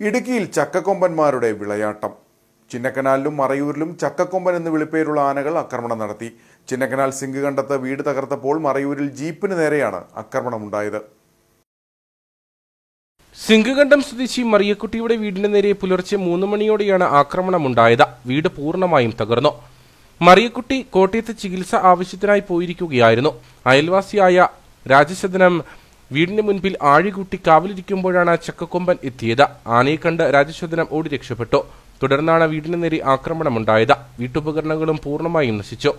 ഇടുക്കിയിൽ ചക്കക്കൊമ്പന്മാരുടെ വിളയാട്ടം. ചിന്നക്കനാലിലും മറയൂരിലും ചക്കക്കൊമ്പൻ എന്ന് വിളിപ്പേരുള്ള ആനകൾ ആക്രമണം നടത്തി. ചിന്നക്കനാൽ സിങ്ക് കണ്ടെത്ത വീട് തകർത്തപ്പോൾ മറയൂരിൽ ജീപ്പിന് നേരെയാണ് ആക്രമണമുണ്ടായത്. സിംഗകണ്ഠം സ്വദേശി മറിയക്കുട്ടിയുടെ വീടിന് നേരെ പുലർച്ചെ മൂന്ന് മണിയോടെയാണ് ആക്രമണമുണ്ടായത്. വീട് പൂർണമായും തകർന്നു. മറിയക്കുട്ടി കോട്ടയത്ത് ചികിത്സ ആവശ്യത്തിനായി പോയിരിക്കുകയായിരുന്നു. അയൽവാസിയായ രാജശദനം വീടിന് മുൻപിൽ ആഴികൂട്ടി കാവലിരിക്കുമ്പോഴാണ് ചക്കക്കൊമ്പൻ എത്തിയത്. ആനയെ കണ്ട് രാജശോധനം ഓടി രക്ഷപ്പെട്ടു. തുടർന്നാണ് വീടിന് നേരെ ആക്രമണമുണ്ടായത്. വീട്ടുപകരണങ്ങളും പൂർണമായും നശിച്ചു.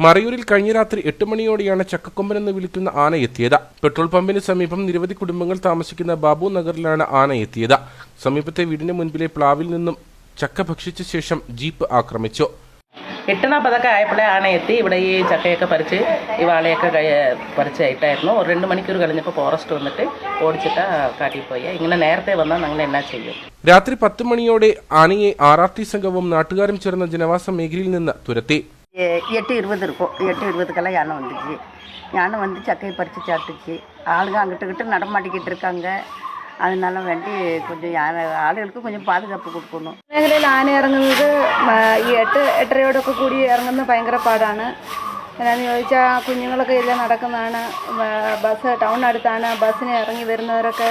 മറയൂരിൽ കഴിഞ്ഞ രാത്രി എട്ട് മണിയോടെയാണ് ചക്കക്കൊമ്പൻ എന്ന് വിളിക്കുന്ന ആന എത്തിയത്. പെട്രോൾ പമ്പിന് സമീപം നിരവധി കുടുംബങ്ങൾ താമസിക്കുന്ന ബാബു നഗറിലാണ് ആന എത്തിയത്. സമീപത്തെ വീടിന് മുൻപിലെ പ്ലാവിൽ നിന്നും ചക്ക ഭക്ഷിച്ച ശേഷം ജീപ്പ് ആക്രമിച്ചു. എട്ട് നാൽപ്പതൊക്കെ ആയപ്പോഴേ ആന എത്തി ഇവിടെ ഈ ചക്കയൊക്കെ പറിച്ച് ഈ വാളയൊക്കെ കഴി- പറിച്ചായിട്ടായിരുന്നു ഒരു രണ്ട് മണിക്കൂർ കഴിഞ്ഞപ്പോൾ ഫോറസ്റ്റ് വന്നിട്ട് ഓടിച്ചിട്ടാ കാട്ടിൽ പോയി ഇങ്ങനെ നേരത്തെ വന്നാൽ ഞങ്ങൾ എന്നാ ചെയ്യും രാത്രി പത്ത് മണിയോടെ ആനയെ ആർ ആർ ടി സംഘവും നാട്ടുകാരും ചേർന്ന ജനവാസ മേഖലയിൽ നിന്ന് തുരത്തി எ- எட்டு இருபது இருக்கும் எட்டு இருபதுக்கெல்லாம் யானை வந்துச்சு யானை வந்து சக்கையை பறித்து சாப்பிட்டுச்சு ஆளுங்க அங்கிட்டு கிட்ட நடமாட்டிக்கிட்டு இருக்காங்க அதனால வேண்டி கொஞ்சம் யானை ஆளுகளுக்கு கொஞ்சம் பாதுகாப்பு കൊടുക്കണം മേഖലയിൽ ആന ഇറങ്ങുന്നത് മ, ഈ എട്ട് എട്ടരയോടൊക്കെ കൂടി ഇറങ്ങുന്നത് ഭയങ്കര പാടാണ് എന്നാന്ന് ചോദിച്ചാൽ കുഞ്ഞുങ്ങളൊക്കെ ഇതിൽ നടക്കുന്നതാണ് ബ- ബസ് ടൗൺ അടുത്താണ് ബസ്സിന് ഇറങ്ങി വരുന്നവരൊക്കെ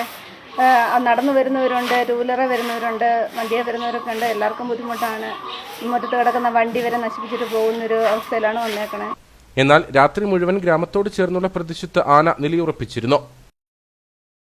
ആ, നടന്നു വരുന്നവരുണ്ട് ടൂ വീലറെ വരുന്നവരുണ്ട് വണ്ടിയെ വരുന്നവരൊക്കെ ഉണ്ട് എല്ലാവർക്കും ബുദ്ധിമുട്ടാണ് മുറ്റത്ത് കിടക്കുന്ന വണ്ടി വരെ നശിപ്പിച്ചിട്ട് പോകുന്നൊരു അവസ്ഥയിലാണ് വന്നേക്കണേ എന്നാൽ രാത്രി മുഴുവൻ ഗ്രാമത്തോട് ചേർന്നുള്ള പ്രദേശത്ത് ആന നിലയുറപ്പിച്ചിരുന്നു